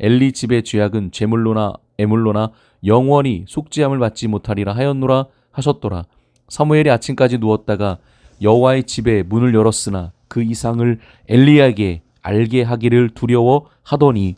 엘리 집의 죄악은 제물로나 애물로나 영원히 속죄함을 받지 못하리라 하였노라 하셨더라. 사무엘이 아침까지 누웠다가 여호와의 집에 문을 열었으나 그 이상을 엘리에게 알게 하기를 두려워 하더니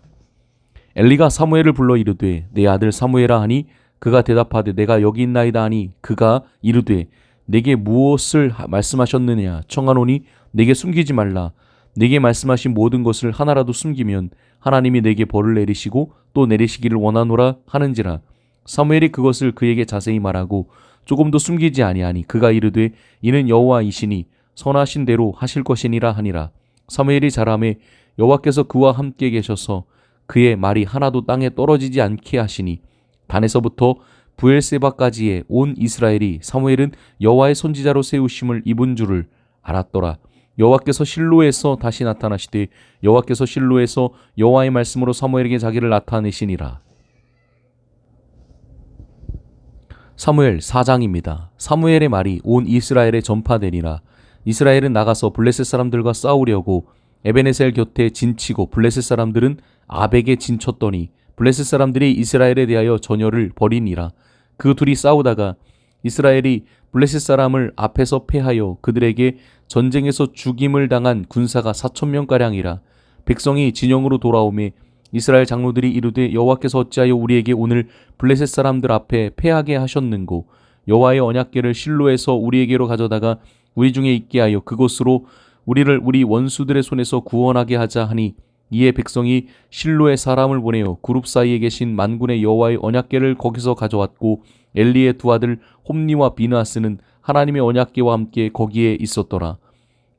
엘리가 사무엘을 불러 이르되 내 아들 사무엘아 하니 그가 대답하되 내가 여기 있나이다 하니 그가 이르되 내게 무엇을 말씀하셨느냐 청하노니 내게 숨기지 말라 네게 말씀하신 모든 것을 하나라도 숨기면 하나님이 내게 벌을 내리시고 또 내리시기를 원하노라 하는지라 사무엘이 그것을 그에게 자세히 말하고 조금도 숨기지 아니하니 그가 이르되 이는 여호와이시니 선하신 대로 하실 것이니라 하니라 사무엘이 자람에 여호와께서 그와 함께 계셔서 그의 말이 하나도 땅에 떨어지지 않게 하시니 단에서부터 부엘세바까지의 온 이스라엘이 사무엘은 여호와의 선지자로 세우심을 입은 줄을 알았더라. 여호와께서 실로에서 다시 나타나시되 여호와께서 실로에서 여호와의 말씀으로 사무엘에게 자기를 나타내시니라. 사무엘 4장입니다. 사무엘의 말이 온 이스라엘에 전파되니라. 이스라엘은 나가서 블레셋 사람들과 싸우려고 에베네셀 곁에 진치고 블레셋 사람들은 아벡에 진쳤더니 블레셋 사람들이 이스라엘에 대하여 전열을 벌이니라. 그 둘이 싸우다가 이스라엘이 블레셋 사람을 앞에서 패하여 그들에게 전쟁에서 죽임을 당한 군사가 사천 명가량이라 백성이 진영으로 돌아오매 이스라엘 장로들이 이르되 여호와께서 어찌하여 우리에게 오늘 블레셋 사람들 앞에 패하게 하셨는고 여호와의 언약궤를 실로에서 우리에게로 가져다가 우리 중에 있게 하여 그곳으로 우리를 우리 원수들의 손에서 구원하게 하자 하니 이에 백성이 실로의 사람을 보내어 그룹 사이에 계신 만군의 여호와의 언약궤를 거기서 가져왔고 엘리의 두 아들 홈니와 비나스는 하나님의 언약궤와 함께 거기에 있었더라.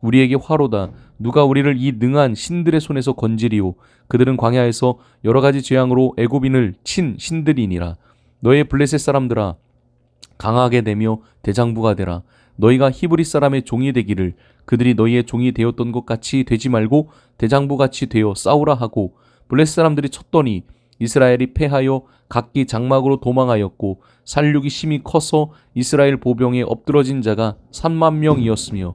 우리에게 화로다. 누가 우리를 이 능한 신들의 손에서 건지리오. 그들은 광야에서 여러 가지 재앙으로 애고빈을 친 신들이니라. 너의 블레셋 사람들아 강하게 되며 대장부가 되라. 너희가 히브리 사람의 종이 되기를 그들이 너희의 종이 되었던 것 같이 되지 말고 대장부 같이 되어 싸우라 하고 블레셋 사람들이 쳤더니 이스라엘이 패하여 각기 장막으로 도망하였고 살육이 심히 커서 이스라엘 보병에 엎드러진 자가 3만 명이었으며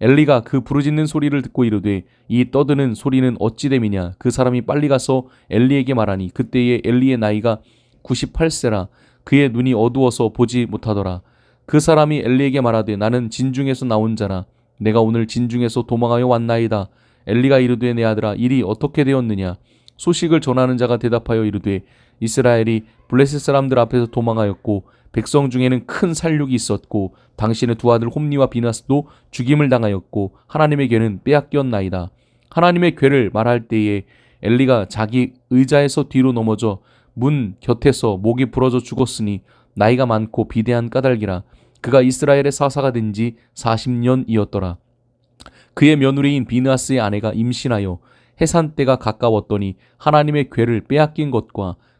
엘리가 그 부르짖는 소리를 듣고 이르되 이 떠드는 소리는 어찌 됨이냐? 그 사람이 빨리 가서 엘리에게 말하니 그때에 엘리의 나이가 98세라. 그의 눈이 어두워서 보지 못하더라. 그 사람이 엘리에게 말하되 나는 진중에서 나온 자라. 내가 오늘 진중에서 도망하여 왔나이다. 엘리가 이르되 내 아들아 일이 어떻게 되었느냐? 소식을 전하는 자가 대답하여 이르되 이스라엘이 블레셋 사람들 앞에서 도망하였고 백성 중에는 큰 살육이 있었고 당신의 두 아들 홈니와 비나스도 죽임을 당하였고 하나님의 괴는 빼앗겼나이다. 하나님의 괴를 말할 때에 엘리가 자기 의자에서 뒤로 넘어져 문 곁에서 목이 부러져 죽었으니 나이가 많고 비대한 까닭이라 그가 이스라엘의 사사가 된 지 40년이었더라. 그의 며느리인 비느하스의 아내가 임신하여 해산 때가 가까웠더니 하나님의 괴를 빼앗긴 것과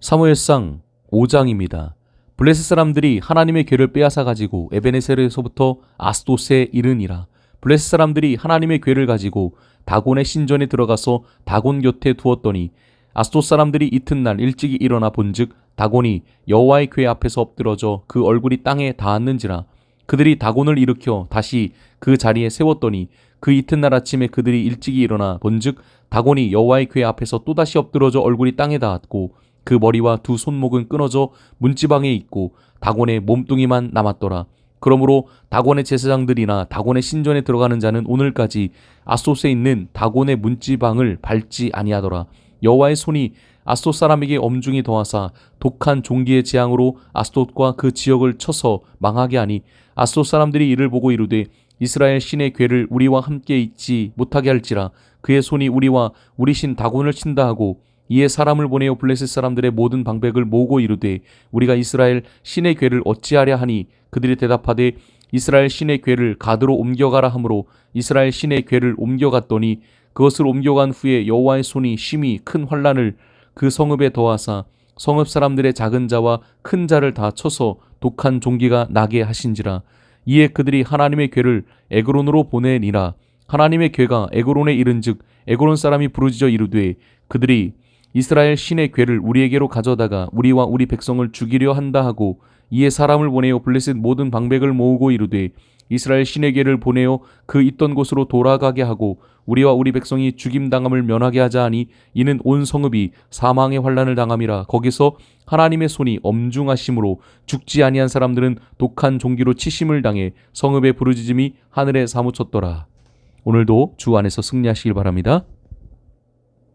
사무엘상 5장입니다. 블레셋 사람들이 하나님의 괴를 빼앗아 가지고 에베네셀에서부터 아스도스에 이르니라. 블레셋 사람들이 하나님의 괴를 가지고 다곤의 신전에 들어가서 다곤 곁에 두었더니 아스토 사람들이 이튿날 일찍이 일어나 본즉 다곤이 여호와의 궤 앞에서 엎드러져 그 얼굴이 땅에 닿았는지라 그들이 다곤을 일으켜 다시 그 자리에 세웠더니 그 이튿날 아침에 그들이 일찍이 일어나 본즉 다곤이 여호와의 궤 앞에서 또다시 엎드러져 얼굴이 땅에 닿았고 그 머리와 두 손목은 끊어져 문지방에 있고 다곤의 몸뚱이만 남았더라. 그러므로 다곤의 제사장들이나 다곤의 신전에 들어가는 자는 오늘까지 아소스에 있는 다곤의 문지방을 밟지 아니하더라. 여호와의 손이 아스돗 사람에게 엄중히 더하사 독한 종기의 재앙으로 아스돗과 그 지역을 쳐서 망하게 하니 아스돗 사람들이 이를 보고 이르되 이스라엘 신의 괴를 우리와 함께 있지 못하게 할지라 그의 손이 우리와 우리 신 다곤을 친다 하고 이에 사람을 보내어 블레셋 사람들의 모든 방백을 모으고 이르되 우리가 이스라엘 신의 괴를 어찌하랴 하니 그들이 대답하되 이스라엘 신의 괴를 가드로 옮겨가라 하므로 이스라엘 신의 괴를 옮겨갔더니 그것을 옮겨간 후에 여호와의 손이 심히 큰 환란을 그 성읍에 더하사 성읍 사람들의 작은 자와 큰 자를 다 쳐서 독한 종기가 나게 하신지라. 이에 그들이 하나님의 괴를 에그론으로 보내니라. 하나님의 괴가 에그론에 이른즉 에그론 사람이 부르짖어 이르되 그들이 이스라엘 신의 괴를 우리에게로 가져다가 우리와 우리 백성을 죽이려 한다 하고 이에 사람을 보내어 블레셋 모든 방백을 모으고 이르되 이스라엘 신의 괴를 보내어 그 있던 곳으로 돌아가게 하고 우리와 우리 백성이 죽임 당함을 면하게 하자 하니 이는 온 성읍이 사망의 환란을 당함이라 거기서 하나님의 손이 엄중하심으로 죽지 아니한 사람들은 독한 종기로 치심을 당해 성읍의 부르짖음이 하늘에 사무쳤더라. 오늘도 주 안에서 승리하시길 바랍니다.